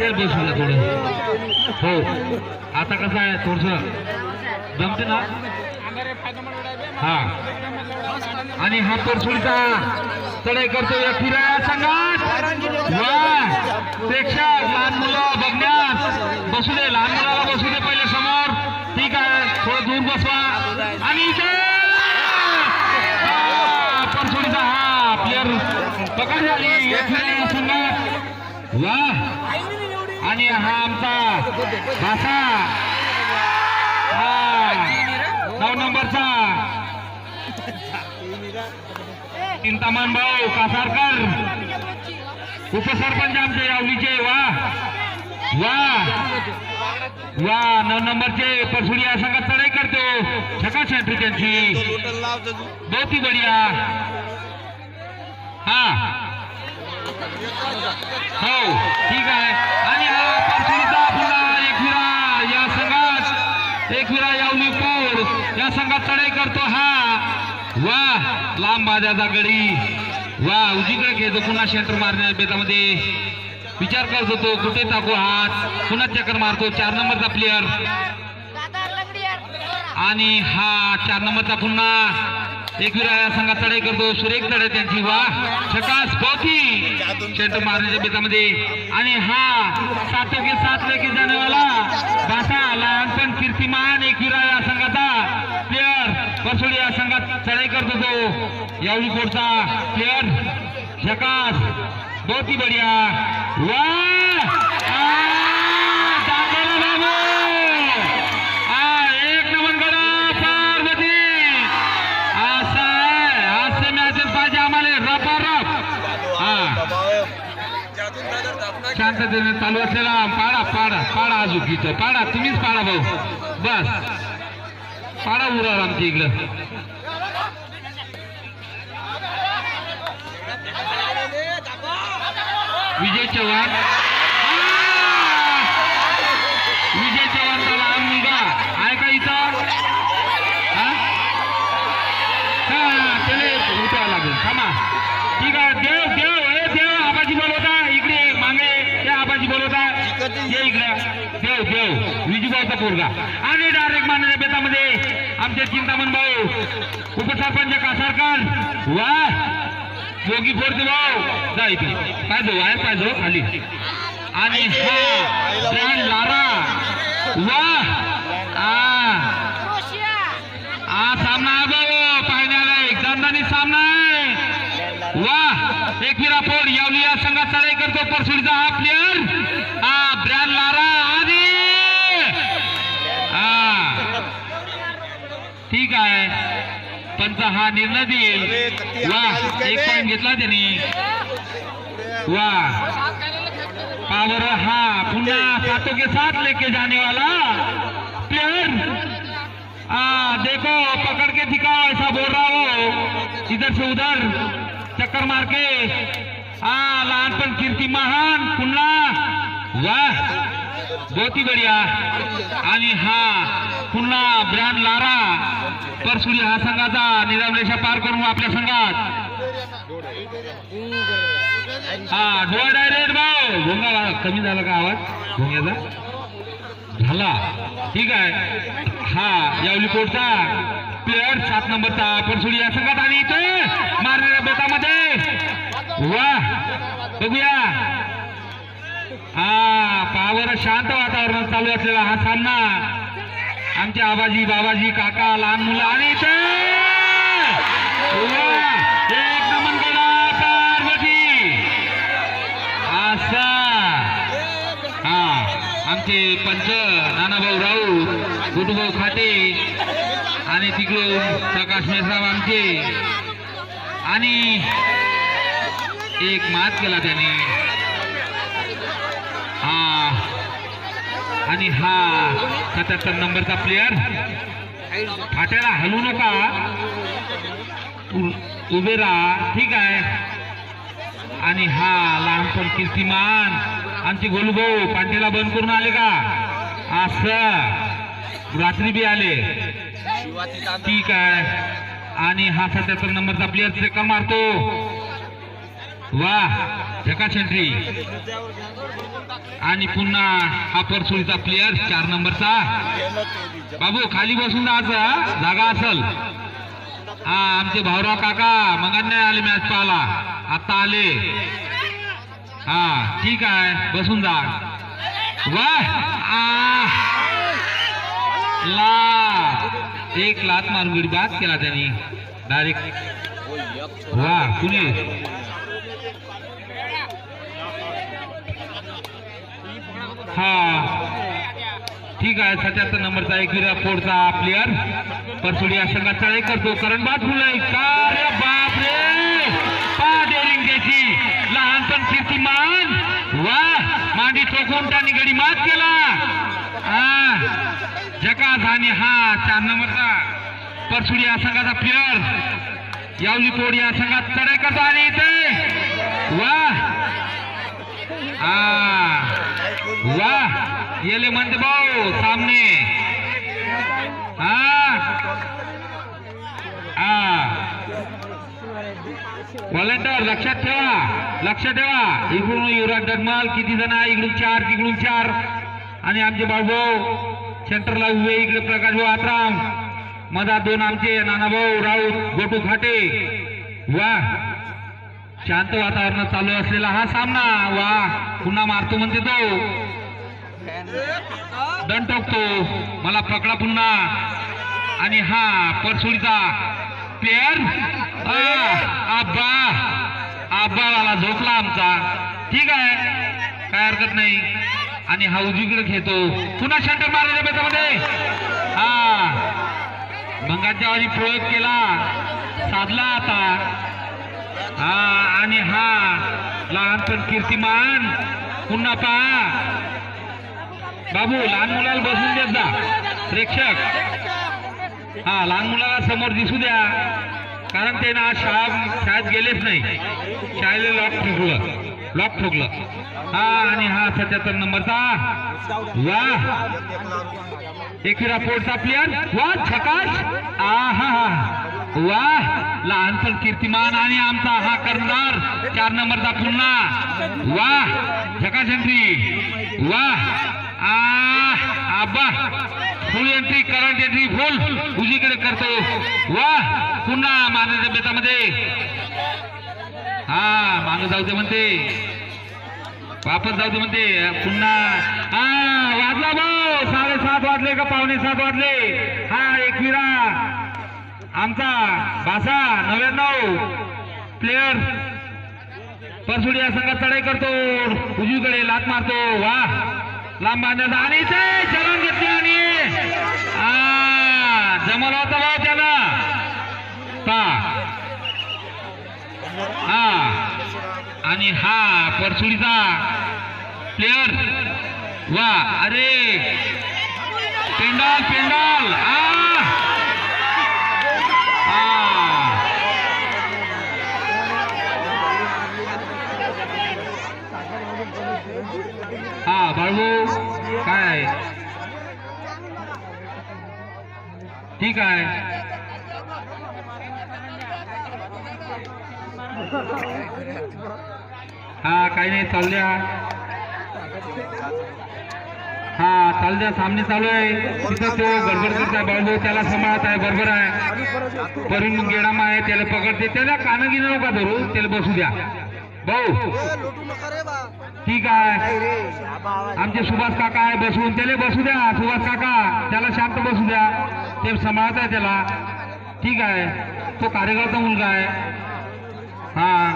तेल बसूया थोडं. हो. आता कसं आहे थोडस? जमते ना? हा. आणि हा परसुडीचा चढाई करतो या फिराया संघात. प्रेक्षक लहान मुलं बघण्यास बसू दे लहान मुलाला बसू दे पहिले समोर. ठीक आहे थोडं दूर बसवा. आणि इथे हा, परसुडीचा हा प्लेअर पकड झाली या फिराया संघात. वा. आणि हा आमचा भाषा. हा. नऊ नंबरचा. चिंतामान भाऊ कासारकर. उपसरपंच आमचे यावलीचे. वा. वा. वा नऊ नंबरचे. परसुडी संघात चढाई करतो. छका सेंट्री त्यांची बहुत ही बढिया. हा. हो ठीक आहे. आणि हा परसुडीचा पुन्हा एकविरा या संघात एकविरा यावली पोर या संघात चढाई करतो हा. वा लांब बाजाचा गडी. वा उजीकडे घेतो पुन्हा सेंटर मारण्या बेतामध्ये. विचार करत होतो कुठे टाकू हात? पुन्हा चक्कर मारतो चार नंबरचा प्लेअर आणि हा चार नंबरचा पुन्हा. एकविरा या संघात चढाई करतो. सुरेख चढाई त्यांची वा. छकास बोथी चेंडू मारण्याच्या बेतामध्ये. आणि हा सात के सात लेखी जाने भाषा लहानपण कीर्तिमान एकविरा या संघाचा प्लेअर परसोडी या संघात चढाई करतो तो. यावेळी कोटचा प्लेअर झकास बहुत ही बढ़िया. वा आ, दाखवलं बाबू. आ, एक नंबर करा पार्वती असं आहे हास्य मॅचेस पाहिजे आम्हाला रपा रप हा शांततेने चालू असलेला पाडा पाडा पाडा अजूकीचं पाडा तुम्हीच पाडा भाऊ. बस. पाडा उरावर आमच्या इकडं. विजय चव्हाण. पोरगा आणि डायरेक्ट माननीय बेतामध्ये आमचे चिंतामण भाऊ उपसरपंच कासारकर वा योगी फोडते भाऊ जा इथे. पाहिजे वाय पाहिजे खाली. आणि हा लारा. वा आ. हा सामना आहे भाऊ पाहण्याला एक दणदणीत सामना आहे. वा एक विरापोड यावली या संघात चढाई करतो. परसुडीचा हा प्लेअर हा ब्रँड लारा आणि हा ठीक आहे पंच हा निर्णय देईल. वा एक पॉईंट घेतला त्यांनी. वा. पावर हा पुन्हा सातों के साथ लेके जाने वाला प्लेयर आ, देखो पकड़ के दिखाओ ऐसा बोल रहा हो. इधर से उधर. चक्कर मार के. आ लहानपण कीर्ती महान पुन्हा. वाह बहुत ही बढ़िया. आणि हा पुन्हा ब्रँड लारा. परसुरी हा संघाचा निजामरेषा पार करून आपल्या संघात. हा डोळा डायरेक्ट भाऊ. भोंगा कमी झाला का आवाज? भोंग्याचा? झाला. ठीक आहे. हा यावली कोटचा प्लेअर सात नंबरचा परसुरी या संघात आणि इथे मारलेल्या बेतामध्ये. वा. बघूया. हा पावर शांत वातावरणात चालू असलेला हा सामना. आमचे आबाजी बाबाजी काका लहान मुलं आणि एक नमन करा पार्वती. असा हा आमचे पंच नानाभाऊ राऊत गुडूभाऊ खाते आणि तिकडून प्रकाश मेसराव आमचे. आणि एक मात केला त्याने. हा. आणि हा. सत्याहत्तर नंबरचा प्लेअर फाट्याला हलू नका. उभे राहा ठीक आहे. आणि हा लहानपण कीर्तिमान. आमचे गोलूभाऊ पांटेला बंद करून आले का? असं. रात्री बी आले. ठीक आहे. आणि हा सत्याहत्तर नंबरचा प्लेअर चक्कर मारतो. वा झकास आणि पुन्हा हा परसुळीचा प्लेअर चार नंबरचा. बाबू खाली बसून जायचं जागा असल. हा आमचे भाऊराव काका मगांना नाही आले मॅच पाहला आता आले. हा ठीक आहे बसून जा. वा आ. ला. एक लात मारून गडी बाद केला त्यांनी. डायरेक्ट वा कुणी? हा. ठीक आहे सत्याहत्तर नंबरचा एकविरा पोडचा प्लेअर परसुडी अशंका चढाई करतो. करण बाद फुलय का बाप रे पा डेअरिंग त्याची लहानपण कीर्तिमान. वा मांडी टोकून त्यांनी गडी मात केला. हा. जकास आणि हा चार नंबरचा परसुडी या संघाचा प्लेअर यावली पोड या संघात चढाई करतो आणि इथे. वा. हा. वा येले म्हणते भाऊ सामने. हा. हा. व्हॉलेंटर लक्षात ठेवा लक्ष ठेवा. इकडून युवराज डगमाल किती जण आहे? इकडून चार तिकडून चार. आणि आमचे बाळभाऊ सेंटरला उभे इकडे प्रकाश भाऊ आत्राम. मधात दोन आमचे नानाभाऊ राऊत गोटू खाटे. वा. शांत वातावरणात चालू असलेला हा सामना. वा. पुन्हा मारतो म्हणते तो. दंड टोकतो. मला पकडा पुन्हा. आणि हा परसोडीचा प्लेअर आब्बा. आब्बावाला झोपला आमचा. ठीक आहे. काय हरकत नाही. आणि हा उजवीकडे घेतो पुन्हा शंटर मारायच्या बेतामध्ये. हा. मंगाच्या वाजी प्रयोग केला. साधला आता. हा आणि हा लहानपण कीर्तिमान. पुन्हा पहा. बाबू लहान मुलाला बसून देत जा. प्रेक्षक. हा लहान मुलाला समोर दिसू द्या. कारण ते ना शाळा शाळेत गेलेच नाही. शाळेला लॉक ठोकलं. लॉक ठोकलं. हा आणि हा सत्याहत्तर नंबरचा. वा. एकविरा पोटचा प्लेअर वा छकाश आ हा हा वा लहानपण कीर्तिमान आणि आमचा हा कर्णधार. चार नंबरचा पुन्हा. वा. झकाश एंट्री वा. आबा full entry current entry full उजीकडे करतो. वा पुन्हा मारण्याच्या बेतामध्ये हा मागे जाऊ दे म्हणते. वापस जाऊ दे म्हणते. पुन्हा हा वाजला भाऊ. साडेसात वाजले का पावणे सात वाजले? हा एकविरा आमचा भाषा नव्याण्णव. प्लेअर परसुडी या संघात चढाई करतो. उजवीकडे लात मारतो. वा. लांब बांधण्याचा आणि ते चलन घेतले आणि जमला होता भाऊ त्याला. पा. हा. आणि हा परसुडीचा प्लेअर वा अरे. पेंडॉल पेंडॉल. आ. हा ठीक आहे. हा काही नाही चालू द्या हा चालू द्या सामने चालू आहे. तिथं तो गडबड करताय बाळू त्याला सांभाळत आहे बरोबर आहे. परून गेडामा आहे त्याला पकडते. त्याला कानं गिनं नका धरू त्याला बसू द्या. भाऊ. ठीक आहे. आमचे सुभाष काका आहे बसून त्याला बसू द्या सुभाष काका. त्याला शांत बसू द्या. ते सांभाळत आहे त्याला. ठीक आहे. तो कार्यकर्ता मुलगा आहे. हा.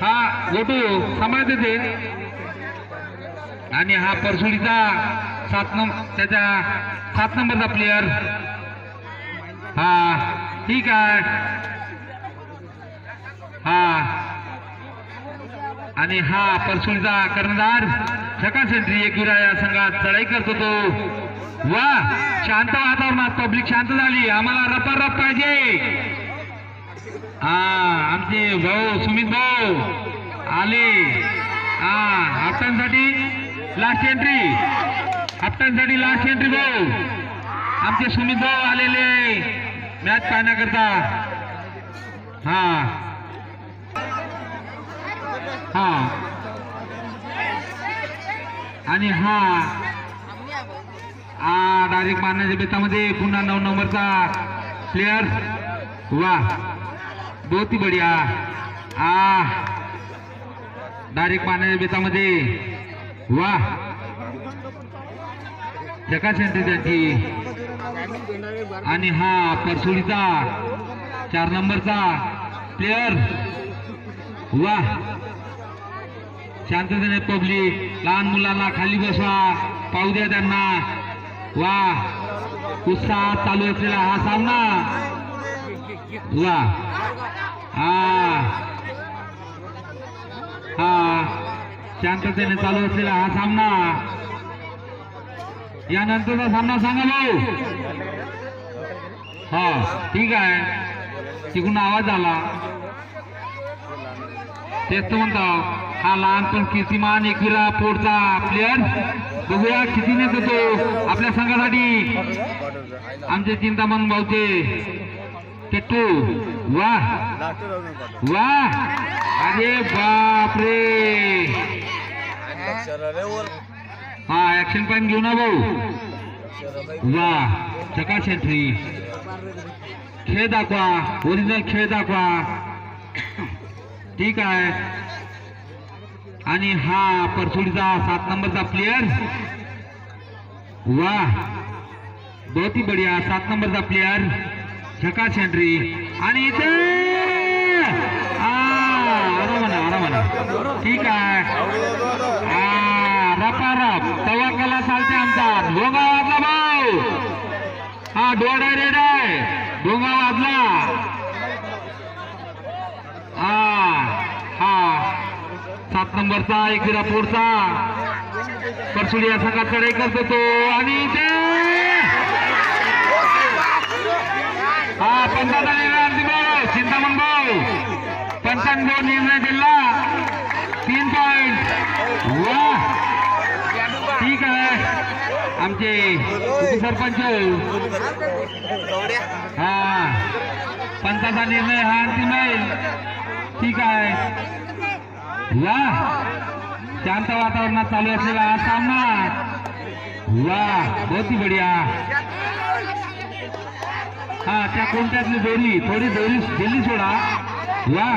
हा गोटू सांभाळते ते. आणि हा परसुडीचा सात नंबर त्याचा सात नंबरचा प्लेअर हा. ठीक आहे. हा. आणि हा परसुडीचा कर्णधार सकाळ सेंट्री एकविरा या संघात चढाई करतो तो. वा शांत वातावरणात पब्लिक शांत झाली. आम्हाला रपा रप पाहिजे. हा आमचे भाऊ सुमित भाऊ आले. हा हप्त्यांसाठी लास्ट एंट्री हप्त्यांसाठी लास्ट एंट्री भाऊ. आमचे सुमित भाऊ आलेले. मॅच पाहण्याकरता. हा. हा. आणि हा. हा डायरेक्ट मारण्याच्या बेतामध्ये पुन्हा नऊ नंबरचा प्लेयर वा बहुत ही बढिया. आ डायरेक्ट मारण्याच्या बेतामध्ये. वा. जकाश एंट्री त्यांची आणि हा परसुडीचा चार नंबरचा प्लेयर वा. शांततेने पब्लिक लहान मुलांना खाली बसवा. पाहू द्या त्यांना. वा. उत्साह चालू असलेला हा सामना. वा. हा. हा. शांततेने चालू असलेला हा सामना. यानंतरचा सामना सांगा भाऊ. हा ठीक आहे. तिकडून आवाज आला. तेच हा लहानपण कीर्तिमान एकविरा पोटचा प्लेअर बघूया किती नेत आपल्या संघासाठी. आमचे चिंतामन भाऊचे. टिट्टू वा. वा. अरे बापरे. हा ऍक्शन पॉईंट घेऊ ना भाऊ. वा चकाश एंट्री खेळ दाखवा ओरिजिनल खेळ दाखवा. ठीक आहे. आणि हा परसुडीचा सात नंबरचा प्लेयर वा बहुत ही बढिया सात नंबरचा प्लेयर छका एंट्री आणि इथे आ, आरामानं ठीक आहे. रपारप. रपा तवा कला चालते आमचा डोंगा वाजला भाऊ. हा डोडा रेड आहे. डोंगा वाजला हा हा सात नंबरचा एक पोरचा परसुडी या संघात चढाई करतो तो. आणि ते हा पंचाचा निर्णय अंतिम चिंतामण भाऊ. पंचान भाऊ निर्णय दिला. तीन पॉईंट वा ठीक आहे. आमचे सरपंच. हा. पंचाचा निर्णय हा अंतिम आहे. ठीक आहे. वा. शांत वातावरणात चालू असलेला हा सामना. वा बहुत ही बढिया. हा त्या कोणत्यातली दोरी थोडी दोरी दिली सोडा. वा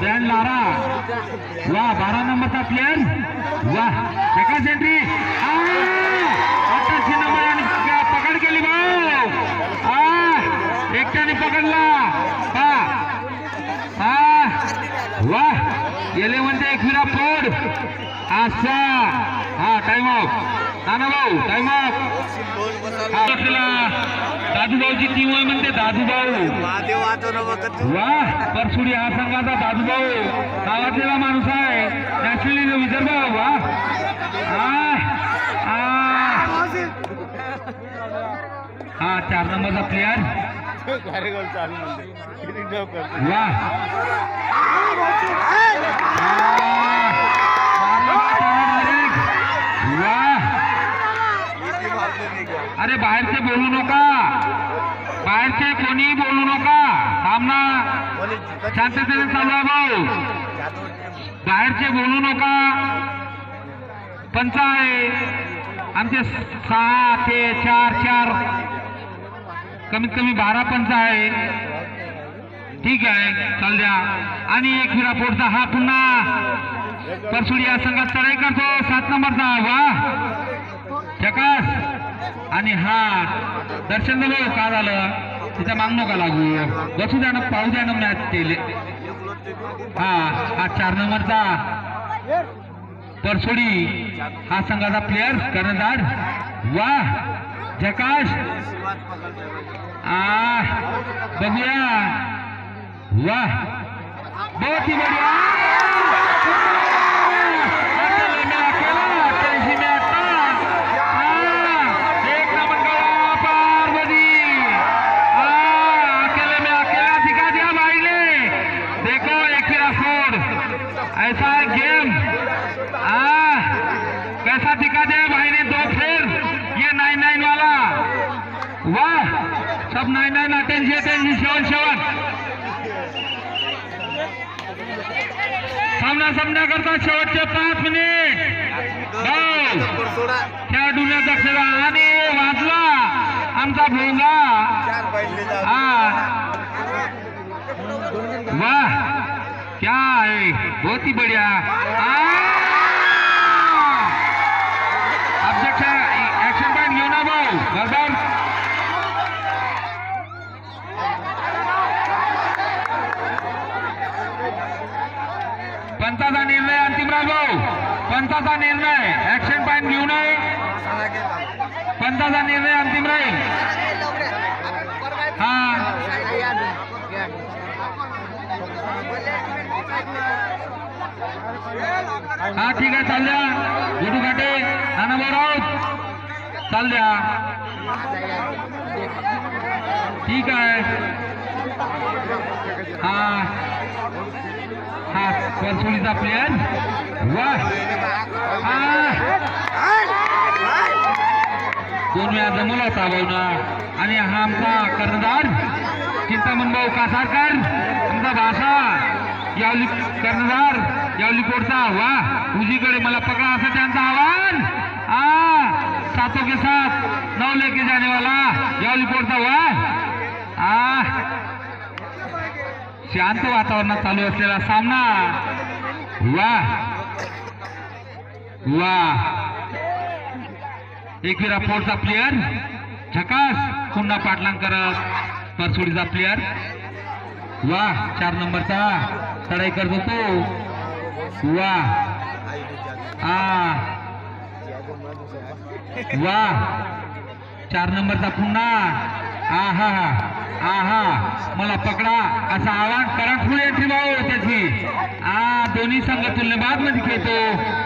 बँड लारा. वा बारा नंबरचा प्लेअर वा प्रकाश सेंट्री अठ्ठाशी नंबर आणि पकड केली भाऊ आ एकट्याने पकडला. हा हा वा. गेले म्हणते एकविरा फोड. असा हा टाइम ऑफ नाना भाऊ टाइम ऑफ दादूभाऊची टीम आहे म्हणते दादूभाऊ. वा परसुडी हा संघाचा दादूभाऊ. गावातलेला माणूस आहे. नॅशनली विदर्भ वा. हा चार नंबरचा प्लेअर वा. अरे बाहेरचे बोलू नका. बाहेरचे कोणी बोलू नका. सामना शांततेने चालू आहे भाऊ. बाहेरचे बोलू नका. पंच आहे आमचे सहा ते चार चार. कमीत कमी बारा पंच आहे ठीक आहे चाल द्या. आणि एक विरा पोटचा हा पुन्हा. परसुडी या संघात चढाई करतो. सात नंबरचा वा. चकास आणि हा दर्शन भाऊ का झालं? तिच्या माग नका लागू. बसू द्या ना पाहू द्या ना मॅच केले हा हा चार नंबरचा. परसोडी. हा संघाचा प्लेअर कर्णधार. वा. जकाश आ बघूया. वा बहुत ही बढ़िया। अकेले में अकेला तेजी में आता हाँ, एक नंबर का पार्वती हाँ, अकेले में अकेला दिखा दिया भाई ने देखो एक ही फोड़ ऐसा है गेम। हाँ, कैसा दिखा दिया भाई ने दो फिर। ये नाइन नाइन वाला। वाह सब nine nine attention attention seven seven सामना सामना करता शेवटचे पाच मिनिट. हो खेळाडूने दक्ष आणि वाजला. आमचा भोंगा. हा. वाह क्या है बहुत ही बढ़िया अध्यक्ष ऍक्शन पॉइंट घेऊ ना भाऊ बरोबर पंचाचा निर्णय अंतिम राज भाऊ पंचाचा निर्णय. ऍक्शन पॉइंट घेऊ नये. पंचाचा निर्णय अंतिम राहील. हा. हा ठीक आहे चाल द्या. गुडू घाटे नानाभाऊ राऊत चाल द्या. ठीक आहे. हा. हा परसोळीचा प्लेयर दोन वेळा जमवला चालवणार आणि हा आमचा कर्णधार चिंतामण भाऊ कासारकर आमचा भाषा यावली कर्णधार यावली कोटचा वा उजीकडे मला पकडा असं त्यांचं आव्हान. आ सातों के साथ नौ लेके जाने वाला यावली कोटचा वा आ शांत वातावरणात चालू असलेला सामना. वा. वा एकविरा पोटचा प्लेअर झकास. पुन्हा पाटलांग परसोडीचा प्लेअर वा चार नंबरचा चढाई करत होतो. वा आ. वा चार नंबरचा पुन्हा आहा. आहा. मला पकडा. असं आवाज. करंट फुल एंट्री भाऊ त्याची. आ दोन्ही संघ बादमध्ये खेळतो.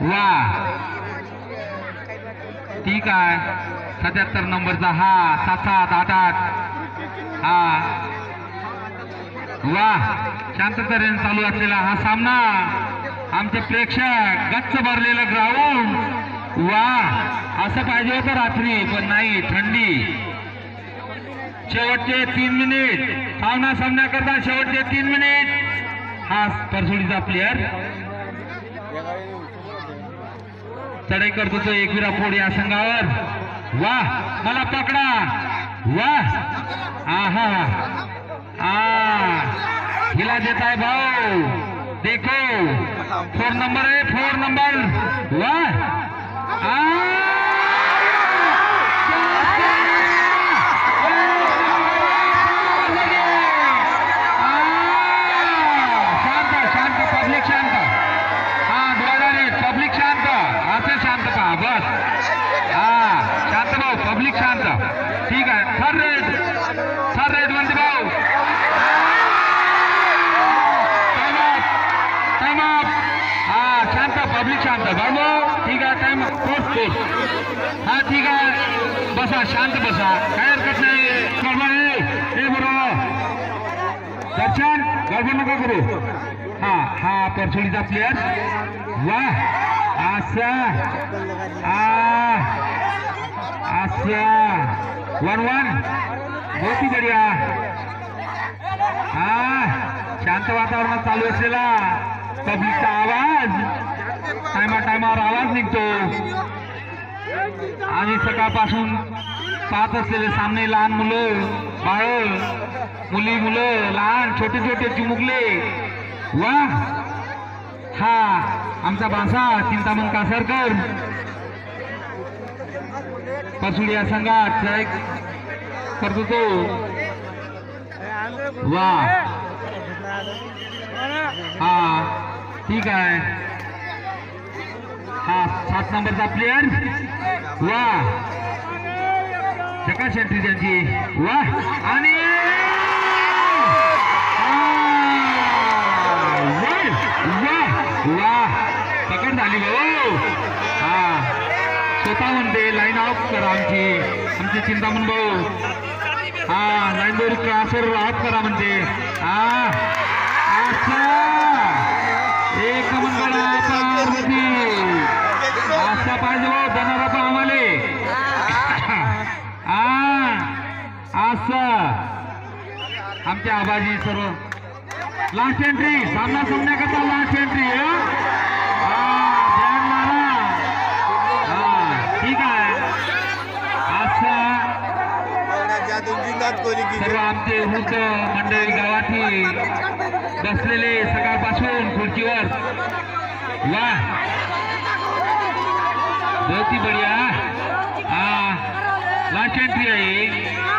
वा ठीक आहे. सत्याहत्तर नंबरचा हा सात सात आठ आठ हा. वा. शांत चालू असलेला हा सामना. आमचे प्रेक्षक गच्च भरलेलं ग्राउंड वा. असं पाहिजे होतं रात्री पण नाही थंडी. शेवटचे तीन मिनिट सामना सामन्याकरता शेवटचे तीन मिनिट हा परसोडीचा प्लेयर चढाई करतो तो एकविरा फोड या संघावर. वा मला पकडा. वा. आहा. आ. हिला देत आहे भाऊ. देखो. फोर नंबर आहे फोर नंबर. वा. आ. पब्लिक ठीक आहे टाइम पोस्ट पोस्ट हा ठीक आहे. बसा शांत बसा. काय हरकत नाही. हे आहे. बरोबर. दर्शन गडबड नका करू. हा हा परसोडीचा प्लेअर वा असा आ असा वन वन बहुत बढिया. हा शांत वातावरणात चालू असलेला पब्लिकचा आवाज. टायमा टायमावर आवाज निघतो. आणि सकाळपासून पाहत असलेले सामने लहान मुलं बाळ मुली मुलं लहान छोटे छोटे चिमुकले. वा! हा आमचा बासा चिंतामण कासारकर. पसुडी या संघात जय करतो. तो वा! हा ठीक आहे. हा सात नंबरचा प्लेअर वा. जकाश एंट्री त्यांची. वा. आणि वा, पकड झाली भाऊ हो. हा. स्वतः म्हणते लाईन ऑफ करा आमची. आमची चिंतामण भाऊ. हा लाईन दोरी क्रॉसर ऑफ करा म्हणते. हा. अच्छा. एक मंगळा असा पाहिजे भाऊ देणारा पण आम्हाले. हा. असं. आमच्या आबाजी सर्व. लास्ट एंट्री सामना संपण्याकरता लास्ट एंट्री ठीक आहे. सर्व आमचे वृद्ध मंडळी गावातील बसलेले सकाळपासून खुर्चीवर. वा. बहुत ही बढिया. हाँ. लास्ट एंट्री आहे.